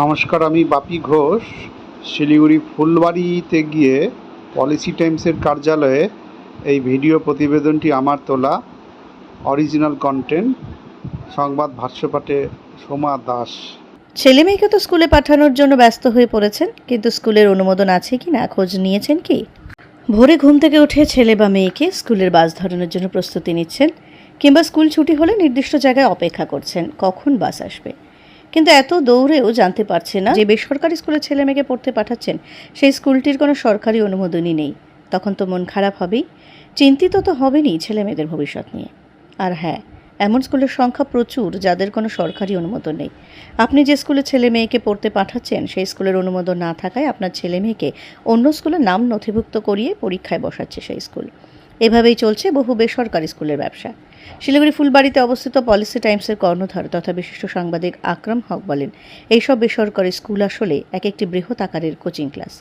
নমস্কার, আমি বাপি ঘোষ, শিলিগুড়ি ফুলবাড়িতে গিয়ে পলিসি টাইমসের কার্যালয়ে এই ভিডিও প্রতিবেদনটি আমার তোলা। অরিজিনাল কন্টেন্ট সংবাদ ভাষ্যপাঠে সোমা দাস। ছেলে মেয়েকে তো স্কুলে পাঠানোর জন্য ব্যস্ত হয়ে পড়েছেন, কিন্তু স্কুলের অনুমোদন আছে কি না খোঁজ নিয়েছেন কি? ভোরে ঘুম থেকে উঠে ছেলে বা মেয়েকে স্কুলের বাস ধরানোর জন্য প্রস্তুতি নিচ্ছেন, কিংবা স্কুল ছুটি হলে নির্দিষ্ট জায়গায় অপেক্ষা করছেন, কখন বাস আসবে? কিন্তু এত দৌড়েও জানতে পারছে না যে বেসরকারি স্কুলে ছেলে মেয়েকে পড়তে পাঠাচ্ছেন, সেই স্কুলটির কোনো সরকারি অনুমোদনই নেই। তখন তো মন খারাপ হবেই। চিন্তিত তো হবেনি ছেলে মেয়েদের ভবিষ্যৎ নিয়ে। আর হ্যাঁ এমন স্কুলের সংখ্যা প্রচুর যাদের কোনো সরকারি অনুমোদন নেই। আপনি যে স্কুলে ছেলে মেয়েকে পড়তে পাঠাচ্ছেন, সেই স্কুলের অনুমোদন না থাকায় আপনার ছেলে মেয়েকে অন্য স্কুলে নাম নথিভুক্ত করিয়ে পরীক্ষায় বসাচ্ছে সেই স্কুল। এভাবেই চলছে বহু বেসরকারি স্কুলের ব্যবসা। শিলিগুড়ি ফুলবাড়িতে অবস্থিত পলিসি টাইমসের কর্ণধার তথা বিশিষ্ট সাংবাদিক আকরাম হক বলেন, এইসব বেসরকারি স্কুল আসলে এক একটি বৃহৎ আকারের কোচিং ক্লাস।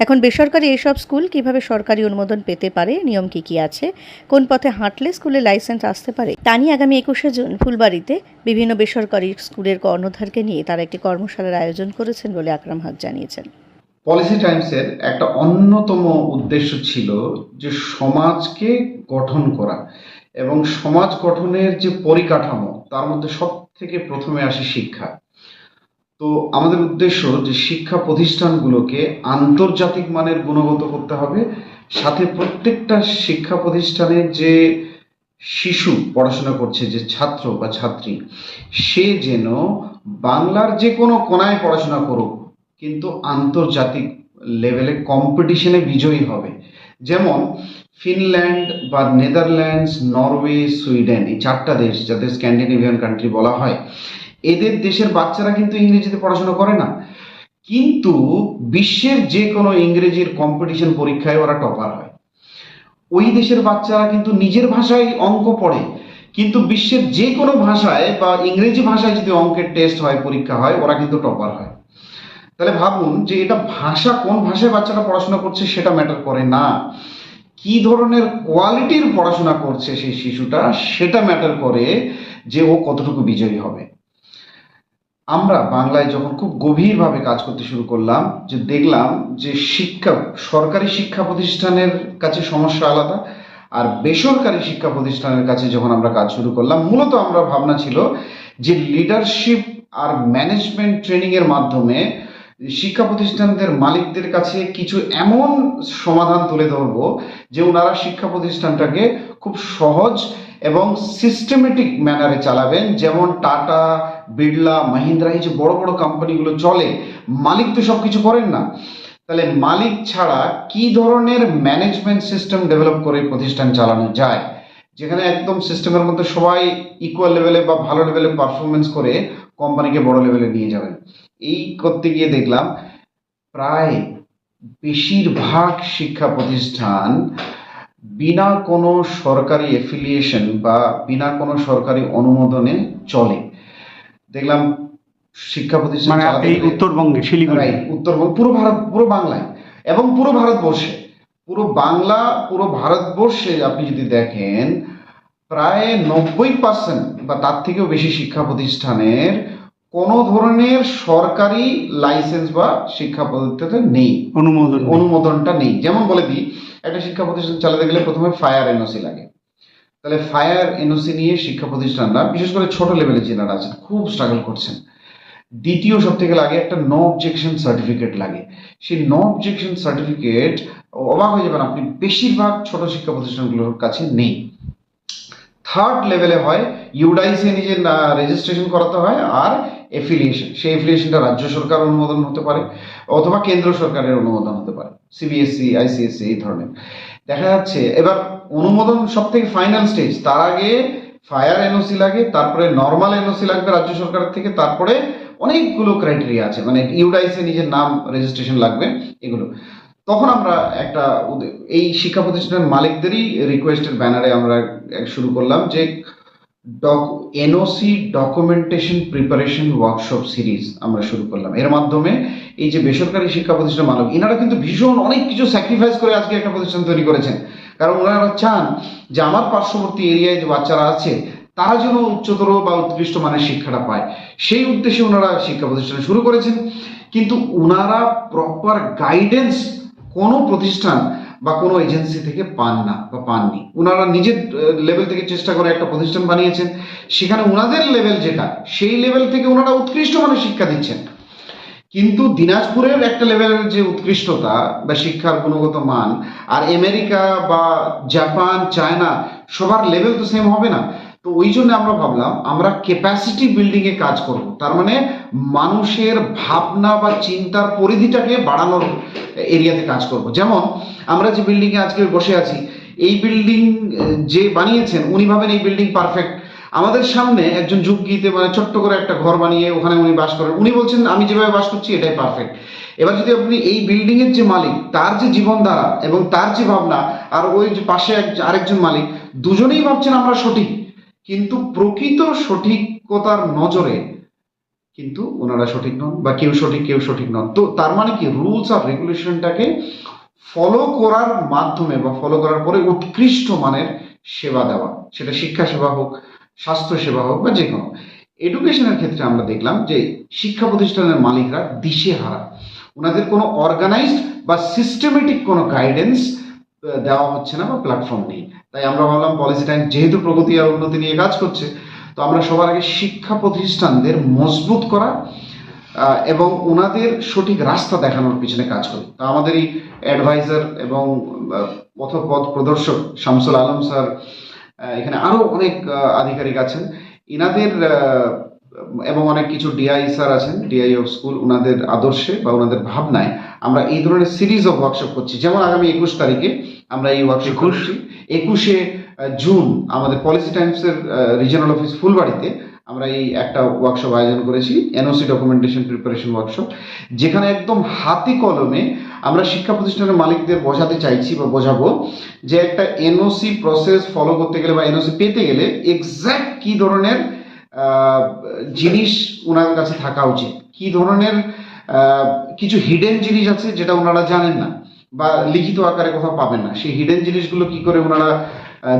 এখন বেসরকারি এইসব স্কুল কীভাবে সরকারি অনুমোদন পেতে পারে, নিয়ম কি কি আছে, কোন পথে হাঁটলে স্কুলে লাইসেন্স আসতে পারে? তা নিয়ে আগামী একুশে জুন ফুলবাড়িতে বিভিন্ন বেসরকারি স্কুলের কর্ণধারকে নিয়ে তারা একটি কর্মশালার আয়োজন করেছেন বলে আকরাম হক জানিয়েছেন। পলিসি টাইমসের একটা অন্যতম উদ্দেশ্য ছিল যে সমাজকে গঠন করা এবং সমাজ গঠনের যে পরিকাঠামো, তার মধ্যে সব থেকে প্রথমে আসে শিক্ষা। তো আমাদের উদ্দেশ্য যে শিক্ষা প্রতিষ্ঠানগুলোকে আন্তর্জাতিক মানের গুণগত করতে হবে, সাথে প্রত্যেকটা শিক্ষা প্রতিষ্ঠানে যে শিশু পড়াশোনা করছে, যে ছাত্র বা ছাত্রী, সে যেন বাংলার যে কোনো কোনায় পড়াশোনা করুক কিন্তু আন্তর্জাতিক লেভেলে কম্পিটিশনে বিজয়ী হবে। যেমন ফিনল্যান্ড বা নেদারল্যান্ডস, নরওয়ে, সুইডেন এই চারটা দেশ যাদের স্ক্যান্ডিনেভিয়ান কান্ট্রি বলা হয়, এদের দেশের বাচ্চারা কিন্তু ইংরেজিতে পড়াশোনা করে না। কিন্তু বিশ্বের যে কোনো ইংরেজির কম্পিটিশন পরীক্ষায় ওরা টপার হয়। ওই দেশের বাচ্চারা কিন্তু নিজের ভাষায় অঙ্ক পড়ে, কিন্তু বিশ্বের যে কোনো ভাষায় বা ইংরেজি ভাষায় যদি অঙ্কের টেস্ট হয়, পরীক্ষা হয়, ওরা কিন্তু টপার হয়। তাহলে ভাবুন যে এটা ভাষা, কোন ভাষায় বাচ্চাটা পড়াশোনা করছে সেটা ম্যাটার করে না। কি ধরনের কোয়ালিটির পড়াশোনা করছে সেই শিশুটা সেটা ম্যাটার করে যে ও কতটুকু বিজয়ী হবে। আমরা বাংলায় যখন খুব গভীরভাবে কাজ করতে শুরু করলাম, যে দেখলাম যে শিক্ষা, সরকারি শিক্ষা প্রতিষ্ঠানের কাছে সমস্যা আলাদা আর বেসরকারি শিক্ষা প্রতিষ্ঠানের কাছে যখন আমরা কাজ শুরু করলাম, মূলত আমরা ভাবনা ছিল যে লিডারশিপ আর ম্যানেজমেন্ট ট্রেনিং এর মাধ্যমে শিক্ষা প্রতিষ্ঠানদের মালিকদের কাছে কিছু এমন সমাধান তুলে ধরবো যে ওনারা শিক্ষা প্রতিষ্ঠানটাকে খুব সহজ এবং সিস্টেমেটিক ম্যানারে চালাবেন। যেমন টাটা, বিড়লা, মাহিন্দ্রা, এই যে বড় বড় কোম্পানিগুলো চলে, মালিক তো সব কিছু করেন না। তাহলে মালিক ছাড়া কি ধরনের ম্যানেজমেন্ট সিস্টেম ডেভেলপ করে প্রতিষ্ঠান চালানো যায়? যেখানে একদম সিস্টেমের মধ্যে সবাই ইকুয়াল লেভেলে বা ভালো লেভেলে পারফরমেন্স করে কোম্পানিকে বড় লেভেলে নিয়ে যাবেন। এই করতে গিয়ে দেখলাম প্রায় বেশিরভাগ শিক্ষা প্রতিষ্ঠান বিনা কোনো সরকারি এফিলিয়েশন বা বিনা কোনো সরকারি অনুমোদনে চলে। দেখলাম শিক্ষা প্রতিষ্ঠান মানে এই উত্তরবঙ্গে শিলিগুড়ি উত্তরবঙ্গ পুরো ভারত পুরো বাংলায় এবং পুরো ভারতবর্ষে। পুরো বাংলা পুরো ভারতবর্ষে আপনি যদি দেখেন প্রায় নব্বই পার্সেন্ট বা তার থেকেও বেশি শিক্ষা প্রতিষ্ঠানের কোনো ধরনের সরকারি লাইসেন্স বা শিক্ষা প্রতিষ্ঠান নেই। অনুমোদন অনুমোদনটা নেই। যেমন বলে দিই একটা শিক্ষা প্রতিষ্ঠান চালাতে গেলে প্রথমে ফায়ার এনওসি লাগে। তাহলে ফায়ার এনওসি নিয়ে শিক্ষা প্রতিষ্ঠানরা বিশেষ করে ছোট লেভেলে যেনারা আছেন খুব স্ট্রাগল করছেন। দ্বিতীয় সব থেকে লাগে একটা নো অবজেকশন সার্টিফিকেট লাগে। সেই নো অবজেকশন সার্টিফিকেট অবাক হয়ে যাবেন, আপনি বেশিরভাগ ছোট শিক্ষা প্রতিষ্ঠানগুলোর কাছে নেই। থার্ড লেভেলে হয় ইউডাইসে নিজের রেজিস্ট্রেশন করাতে হয়, আর এফিলিয়েশন সেই এফিলিয়েশনটা রাজ্য সরকার অনুমোদন হতে পারে, অথবা কেন্দ্র সরকারের অনুমোদন হতে পারে সিবিএসসি আইসিএসসি এই ধরনের। দেখা যাচ্ছে, এবার অনুমোদন সব থেকে ফাইনাল স্টেজ তার আগে ফায়ার এনওসি লাগে, তারপরে নর্মাল এনওসি লাগবে রাজ্য সরকারের থেকে, তারপরে অনেকগুলো ক্রাইটেরিয়া আছে মানে ইউডাইসে নিজের নাম রেজিস্ট্রেশন লাগবে, এগুলো। তখন আমরা একটা এই শিক্ষা প্রতিষ্ঠানের মালিকদেরই রিকোয়েস্টের ব্যানারে আমরা শুরু করলাম যে doc NOC documentation preparation workshop series আমরা শুরু করলাম। এর মাধ্যমে এই যে বেসরকারি শিক্ষা প্রতিষ্ঠান মালিক এনারা কিন্তু ভীষণ অনেক কিছু স্যাক্রিফাইস করে আজকে একটা প্রতিষ্ঠান তৈরি করেছেন। কারণ ওনারা চান যে আমার পার্শ্ববর্তী এরিয়ায় যে বাচ্চারা আছে, তারা যেন উচ্চতর বা উৎকৃষ্ট মানের শিক্ষাটা পায়। সেই উদ্দেশ্যে ওনারা শিক্ষা প্রতিষ্ঠান শুরু করেছেন। কিন্তু ওনারা প্রপার গাইডেন্স কোনো প্রতিষ্ঠান বা কোনো এজেন্সি থেকে পান না বা পাননি। ওনারা নিজের লেভেল থেকে চেষ্টা করে একটা প্রতিষ্ঠান বানিয়েছেন। সেখানে ওনাদের লেভেল যেটা, সেই লেভেল থেকে ওনারা উৎকৃষ্ট মানের শিক্ষা দিচ্ছেন। কিন্তু দিনাজপুরের একটা লেভেলের যে উৎকৃষ্টতা বা শিক্ষার গুণগত মান, আর আমেরিকা বা জাপান, চায়না, সবার লেভেল তো সেম হবে না। তো ওই জন্য আমরা ভাবলাম, আমরা ক্যাপাসিটি বিল্ডিং এ কাজ করব। তার মানে মানুষের ভাবনা বা চিন্তার পরিধিটাকে বাড়ানোর এরিয়াতে কাজ করব। যেমন, আমরা যে বিল্ডিং এ আজকে বসে আছি, এই বিল্ডিং যে বানিয়েছেন, উনি ভাবেন এই বিল্ডিং পারফেক্ট আমাদের সামনে একজন যুগগীতে মানে ছোট্ট করে একটা ঘর বানিয়ে ওখানে উনি বাস করেন। উনি বলছেন, আমি যেভাবে বাস করছি, এটাই পারফেক্ট এবার যদি আপনি এই বিল্ডিং এর যে মালিক, তার যে জীবনধারা এবং তার যে ভাবনা, আর ওই যে পাশে আরেকজন মালিক, দুজনেই ভাবছেন আমরা সঠিক। কিন্তু প্রকৃত সঠিকতার নজরে কিন্তু ওনারা সঠিক নন বা কেউ সঠিক কেউ সঠিক নন। তো তার মানে কি? রুলস আর রেগুলেশনটাকে ফলো করার মাধ্যমে বা ফলো করার পরে উৎকৃষ্ট মানের সেবা দেওয়া, সেটা শিক্ষা সেবা হোক, স্বাস্থ্য সেবা হোক বা যে কোনো এডুকেশনের ক্ষেত্রে আমরা দেখলাম যে শিক্ষা প্রতিষ্ঠানের মালিকরা দিশেহারা। ওনাদের কোনো অর্গানাইজড বা সিস্টেমেটিক কোনো গাইডেন্স দেওয়া হচ্ছে না বা প্ল্যাটফর্ম নেই। তাই আমরা ভাবলাম পলিসি টাইম যেহেতু প্রগতি আর উন্নতি নিয়ে কাজ করছে তো আমরা সবার আগে শিক্ষা প্রতিষ্ঠানদের মজবুত করা এবং ওনাদের সঠিক রাস্তা দেখানোর পিছনে কাজ করি। তো আমাদের এই অ্যাডভাইজার এবং পথপথ প্রদর্শক শামসুল আলম স্যার এখানে আরও অনেক আধিকারিক আছেন। ইনাদের আহ, এবং অনেক কিছু ডিআই স্যার আছেন ডিআই অফ স্কুল ওনাদের আদর্শে বা ওনাদের ভাবনায় আমরা এই ধরনের সিরিজ অফ ওয়ার্কশপ করছি। যেমন আগামী একুশ তারিখে আমরা এই ওয়ার্কশপ? করছি। একুশে জুন আমাদের পলিসি টাইমসের রিজিয়নাল অফিস ফুলবাড়িতে আমরা এই একটা ওয়ার্কশপ আয়োজন করেছি এনওসি ডকুমেন্টেশন প্রিপারেশন ওয়ার্কশপ যেখানে একদম হাতে কলমে আমরা শিক্ষা প্রতিষ্ঠানের মালিকদের বোঝাতে চাইছি বা বোঝাবো যে একটা এনওসি প্রসেস ফলো করতে গেলে বা এনওসি পেতে গেলে এক্স্যাক্ট কি ধরনের জিনিস ওনার কাছে থাকা উচিত। কি ধরনের কিছু হিডেন জিনিস আছে যেটা ওনারা জানেন না। বা লিখিত আকারে কোথাও পাবেন না। সেই হিডেন জিনিসগুলো কি করে ওনারা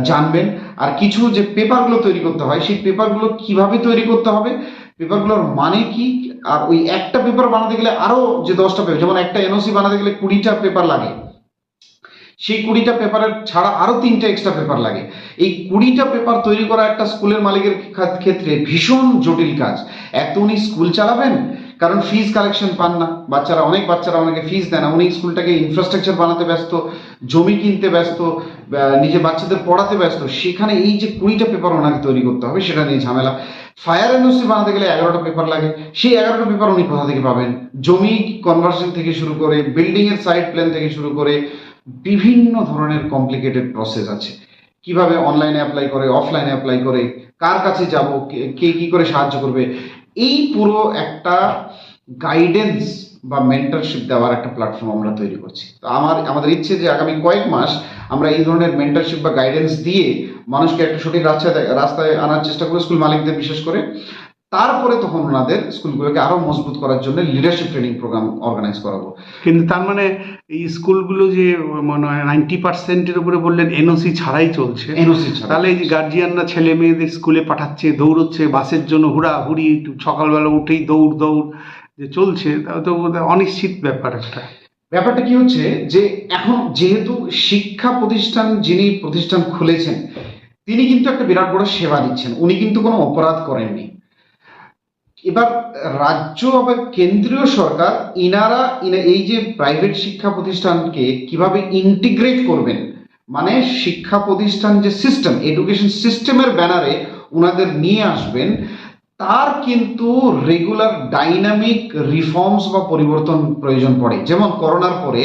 জানবেন? আর কিছু যে পেপারগুলো তৈরি করতে হয়, সেই পেপারগুলো কীভাবে তৈরি করতে হবে? পেপারগুলোর মানে কি? আর ওই একটা পেপার বানাতে গেলে আরও যে দশটা পেপার যেমন একটা এনওসি বানাতে গেলে কুড়িটা পেপার লাগে। সেই কুড়িটা পেপারের ছাড়া আরও তিনটা এক্সট্রা পেপার লাগে। এই কুড়িটা পেপার তৈরি করা একটা স্কুলের মালিকের ক্ষেত্রে ভীষণ জটিল কাজ। এক তো উনি স্কুল চালাবেন? কারণ ফিজ কালেকশন পান না। বাচ্চারা, অনেক বাচ্চারা অনেকে ফিজ দেয় না। উনি স্কুলটাকে ইনফ্রাস্ট্রাকচার বানাতে ব্যস্ত, জমি কিনতে ব্যস্ত, বা নিজে বাচ্চাদের পড়াতে ব্যস্ত। সেখানে এই যে কুড়িটা পেপার ওনাকে তৈরি করতে হবে, সেটা নিয়ে ঝামেলা। ফায়ার এনওসি বানাতে গেলে এগারোটা পেপার লাগে। সেই এগারোটা পেপার উনি কোথা থেকে পাবেন? জমি কনভার্সন থেকে শুরু করে বিল্ডিং এর সাইড প্ল্যান থেকে শুরু করে, বিভিন্ন ধরনের কমপ্লিকেটেড প্রসেস আছে। কীভাবে অনলাইনে অ্যাপ্লাই করে অফলাইনে অ্যাপ্লাই করে, কার কাছে যাব কে কি করে সাহায্য করবে? এই পুরো একটা গাইডেন্স বা মেন্টারশিপ দেওয়ার একটা প্ল্যাটফর্ম আমরা তৈরি করছি। তো আমার, আমাদের ইচ্ছে যে আগামী কয়েক মাস আমরা এই ধরনের মেন্টারশিপ বা গাইডেন্স দিয়ে মানুষকে একটা সঠিক রাস্তায় রাস্তায় আনার চেষ্টা করব স্কুল মালিকদের বিশেষ করে। তারপরে তখন ওনাদের স্কুলগুলোকে আরও মজবুত করার জন্য লিডারশিপ ট্রেনিং প্রোগ্রাম অর্গানাইজ করাবো। কিন্তু তার মানে এই স্কুলগুলো যে মনে হয় নাইনটি পার্সেন্টের উপরে বললেন এনওসি ছাড়াই চলছে। এনওসি ছাড়া তাহলে এই যে গার্জিয়ানরা ছেলে মেয়েদের স্কুলে পাঠাচ্ছে দৌড়চ্ছে বাসের জন্য হুড়া হুড়াহুড়ি সকালবেলা উঠেই দৌড় দৌড় যে চলছে তো অনিশ্চিত ব্যাপার একটা। ব্যাপারটা কি হচ্ছে যে এখন যেহেতু শিক্ষা প্রতিষ্ঠান যিনি প্রতিষ্ঠান খুলেছেন তিনি কিন্তু একটা বিরাট বড় সেবা দিচ্ছেন। উনি কিন্তু কোনো অপরাধ করেননি। এবার রাজ্য বা কেন্দ্রীয় সরকার ইনারা এই যে প্রাইভেট শিক্ষা প্রতিষ্ঠানকে কীভাবে ইন্টিগ্রেট করবেন মানে শিক্ষা প্রতিষ্ঠান যে সিস্টেম এডুকেশন সিস্টেমের ব্যানারে ওনাদের নিয়ে আসবেন, তার কিন্তু রেগুলার ডাইনামিক রিফর্মস বা পরিবর্তন প্রয়োজন পড়ে। যেমন করোনার পরে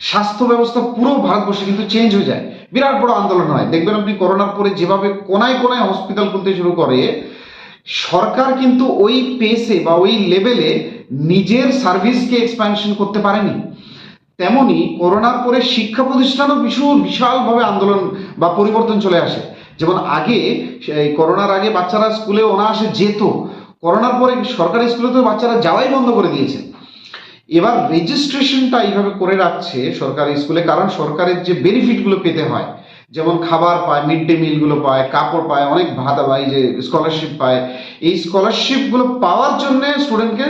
স্বাস্থ্য ব্যবস্থা পুরো ভারতবর্ষে কিন্তু চেঞ্জ হয়ে যায়। বিরাট বড় আন্দোলন হয়। দেখবেন আপনি করোনার পরে যেভাবে কোনায় কোনায় হসপিটাল খুলতে শুরু করে সরকার কিন্তু ওই পেসে বা ওই লেভেলে নিজের সার্ভিসকে এক্সপ্যানশন করতে পারেনি। তেমনি করোনার পরে শিক্ষা প্রতিষ্ঠানও ভীষণ, বিশালভাবে আন্দোলন বা পরিবর্তন চলে আসে। যেমন আগে করোনার আগে বাচ্চারা স্কুলে অনায়াসে যেত। করোনার পরে সরকারি স্কুলে তো বাচ্চারা যাওয়াই বন্ধ করে দিয়েছে। এবার রেজিস্ট্রেশনটা এইভাবে করে রাখছে সরকারি স্কুলে, কারণ সরকারের যে বেনিফিটগুলো পেতে হয় যেমন খাবার পায় মিড ডে মিলগুলো পায়, কাপড় পায়, অনেক ভাতা পায় যে স্কলারশিপ পায়, এই স্কলারশিপগুলো পাওয়ার জন্য স্টুডেন্টকে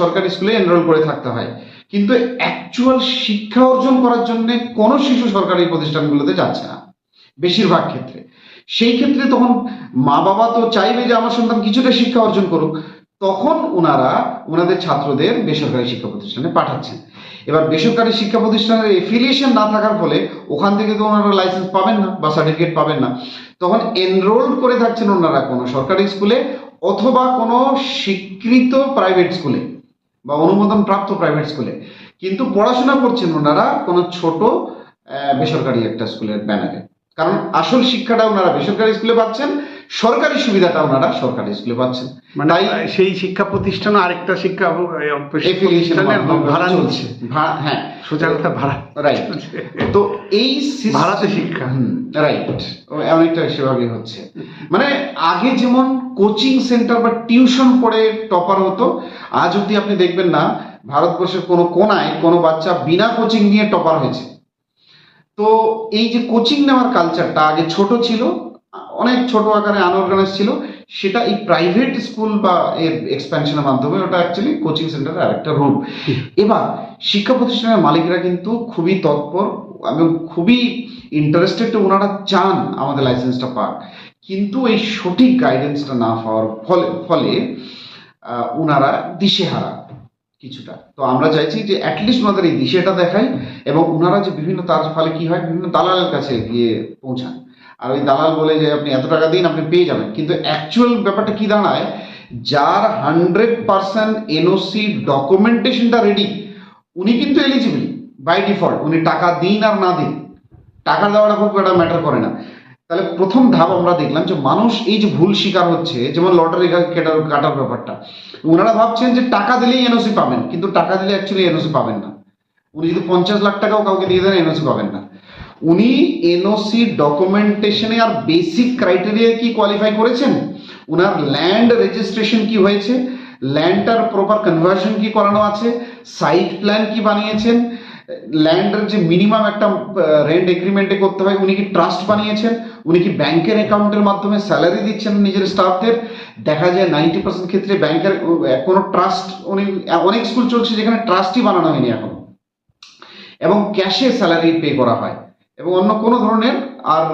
সরকারি স্কুলে এনরোল করে থাকতে হয়। কিন্তু অ্যাকচুয়াল শিক্ষা অর্জন করার জন্য কোনো শিশু সরকারি প্রতিষ্ঠানগুলোতে যাচ্ছে না, বেশিরভাগ ক্ষেত্রে। সেই ক্ষেত্রে তখন মা বাবা তো চাইবে যে আমার সন্তান কিছুটা শিক্ষা অর্জন করুক, তখন ওনারা ওনাদের ছাত্রদের বেসরকারি শিক্ষা প্রতিষ্ঠানে পাঠাচ্ছেন। এবার বেসরকারি শিক্ষা প্রতিষ্ঠানের এফিলিয়েশন না থাকার ফলে ওখান থেকে তো ওনারা লাইসেন্স পাবেন না বা সার্টিফিকেট পাবেন না। তখন এনরোল করে থাকছেন ওনারা কোনো সরকারি স্কুলে অথবা কোনো স্বীকৃত প্রাইভেট স্কুলে বা অনুমোদন প্রাপ্ত প্রাইভেট স্কুলে কিন্তু পড়াশোনা করছেন ওনারা কোনো ছোট বেসরকারি একটা স্কুলের ব্যানারে কারণ আসল শিক্ষাটা ওনারা বেসরকারি স্কুলে পাচ্ছেন সরকারি সুবিধাটা ওনারা সরকারি স্কুলে পাচ্ছেন। মানে তাই সেই শিক্ষা প্রতিষ্ঠান আরেকটা শিক্ষা প্রতিষ্ঠানের ভাড়া নিচ্ছে। হ্যাঁ। সোজা কথা ভাড়া। রাইট তো এই ভাড়াতে শিক্ষা। রাইট অনেকটা সেভাবে হচ্ছে। মানে আগে যেমন কোচিং সেন্টার বা টিউশন পড়ে টপার হতো আজ অব্দি আপনি দেখবেন না ভারতবর্ষের কোনো কোনায় কোনো বাচ্চা বিনা কোচিং নিয়ে টপার হয়েছে। তো এই যে কোচিং নেওয়ার কালচারটা আগে ছোট ছিল অনেক ছোট আকারে আনঅর্গানাইজ ছিল। সেটা এই প্রাইভেট স্কুল বা এর এক্সপ্যানশনের মাধ্যমে ওটা অ্যাকচুয়ালি কোচিং সেন্টারের আরেকটা রূপ এবার, শিক্ষা প্রতিষ্ঠানের মালিকরা কিন্তু খুবই তৎপর এবং খুবই ইন্টারেস্টেড ওনারা চান আমাদের লাইসেন্সটা পাক। কিন্তু এই সঠিক গাইডেন্সটা না পাওয়ার ফলে ফলে ওনারা দিশেহারা কিছুটা। তো আমরা চাইছি যে অ্যাটলিস্ট ওনাদের এই দিশেটা দেখাই এবং ওনারা যে বিভিন্ন তার ফলে কি হয়, বিভিন্ন দালালের কাছে গিয়ে পৌঁছান। আর ওই দালাল বলে যে আপনি এত টাকা দিন, আপনি পেয়ে যাবেন। কিন্তু অ্যাকচুয়াল ব্যাপারটা কি দাঁড়ায়? যার হান্ড্রেড পার্সেন্ট এনওসি ডকুমেন্টেশনটা রেডি উনি কিন্তু এলিজিবল বাই ডিফল্ট উনি টাকা দিন আর না দিন। টাকা দেওয়াটা খুব একটা ম্যাটার করে না। তাহলে প্রথম ধাপ আমরা দেখলাম যে মানুষ এই যে ভুল শিকার হচ্ছে, যেমন লটারি কেটার কাটার ব্যাপারটা ওনারা ভাবছেন যে টাকা দিলেই এনওসি পাবেন, কিন্তু টাকা দিলে অ্যাকচুয়ালি এনওসি পাবেন না। উনি যদি পঞ্চাশ লাখ টাকাও কাউকে দিয়ে দেন এনওসি পাবেন না। উনি এনওসি ডকুমেন্টেশনে আর বেসিক ক্রাইটেরিয়া কি কোয়ালিফাই করেছেন? ওনার ল্যান্ড রেজিস্ট্রেশন কি হয়েছে? ল্যান্ডটার প্রপার কনভার্সন কি করানো আছে? সাইট প্ল্যান কি বানিয়েছেন? ল্যান্ডের যে মিনিমাম একটা রেন্ট এগ্রিমেন্টে করতে হয়, উনি কি ট্রাস্ট বানিয়েছেন? উনি কি ব্যাংকের অ্যাকাউন্টের মাধ্যমে স্যালারি দিচ্ছেন নিজের স্টাফদের দেখা যায় নাইনটি পার্সেন্ট ক্ষেত্রে ব্যাংকের কোনো ট্রাস্ট উনি অনেক স্কুল চলছে যেখানে ট্রাস্টই বানানো হয়নি এখন। এবং ক্যাশে স্যালারি পে করা হয়। এবং অন্য কোনো ধরনের আর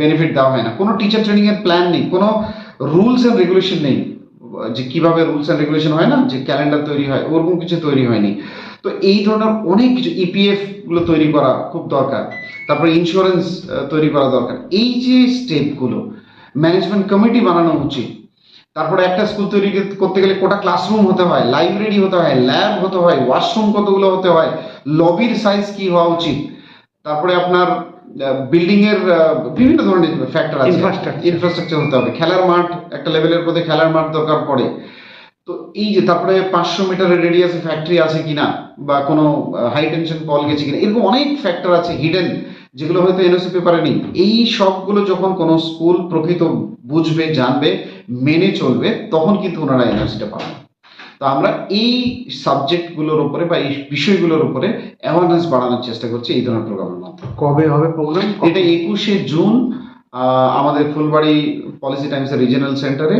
বেনিফিট দেওয়া হয় না। কোনো টিচার ট্রেনিংয়ের প্ল্যান নেই, কোনো রুলস অ্যান্ড রেগুলেশন নেই, যে কীভাবে রুলস অ্যান্ড রেগুলেশন হয় না, যে ক্যালেন্ডার তৈরি হয়, ওরকম কিছু তৈরি হয়নি। তো এই ধরনের অনেক কিছু ইপিএফগুলো তৈরি করা খুব দরকার। তারপরে ইন্স্যুরেন্স তৈরি করা দরকার। এই যে স্টেপগুলো ম্যানেজমেন্ট কমিটি বানানো উচিত। তারপরে একটা স্কুল তৈরি করতে গেলে কোটা ক্লাসরুম হতে হয় লাইব্রেরি হতে হয় ল্যাব হতে হয় ওয়াশরুম কতগুলো হতে হয় লবির সাইজ কি হওয়া উচিত? তারপরে আপনার বিল্ডিং এর বিভিন্ন ধরনের ফ্যাক্টর আছে. ইনফ্রাস্ট্রাকচার হতে হবে। খেলার মাঠ একটা লেভেলের মধ্যে খেলার মাঠ দরকার পড়ে। তো এই যে তারপরে পাঁচশো মিটারের রেডিয়াসে ফ্যাক্টরি আছে কিনা বা কোনো হাই টেনশন কল গেছে কিনা এরকম অনেক ফ্যাক্টর আছে হিডেন যেগুলো হয়তো এনওসি পেপারে নেই। এই সবগুলো যখন কোনো স্কুল প্রকৃত বুঝবে জানবে মেনে চলবে তখন কিন্তু ওনারা এনওসিটা পাবেন। তো আমরা এই সাবজেক্টগুলোর উপরে বা এই বিষয়গুলোর উপরে অ্যাওয়ারনেস বাড়ানোর চেষ্টা করছি এই ধরনের প্রোগ্রামের মাধ্যমে। কবে হবে প্রোগ্রাম এটা একুশে জুন আমাদের ফুলবাড়ি পলিসি টাইমসের রিজিনাল সেন্টারে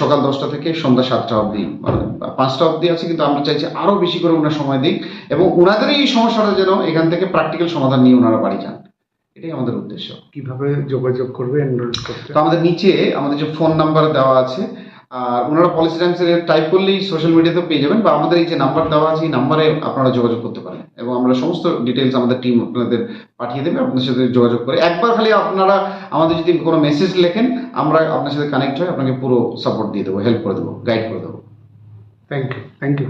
সকাল দশটা থেকে সন্ধ্যা সাতটা অবধি মানে পাঁচটা অবধি আছে কিন্তু আমরা চাইছি আরও বেশি করে ওনার সময় দিক এবং ওনাদের এই সমস্যাটা যেন এখান থেকে প্র্যাকটিক্যাল সমাধান নিয়ে ওনারা বাড়ি যান। এটাই আমাদের উদ্দেশ্য। কীভাবে যোগাযোগ করবে তো আমাদের নিচে আমাদের যে ফোন নাম্বার দেওয়া আছে আর ওনারা পলিসি টাইমসের টাইপ করলেই সোশ্যাল মিডিয়াতে পেয়ে যাবেন বা আমাদের এই যে নাম্বার দেওয়া আছে, এই নাম্বারে আপনারা যোগাযোগ করতে পারেন। এবং আমরা সমস্ত ডিটেলস আমাদের টিম আপনাদের পাঠিয়ে দেবে আপনার সাথে যোগাযোগ করে। একবার খালি আপনারা আমাদের যদি কোনো মেসেজ লেখেন, আমরা আপনার সাথে কানেক্ট হয়ে আপনাকে পুরো সাপোর্ট দিয়ে দেবো হেল্প করে দেবো গাইড করে দেবো। Thank you thank you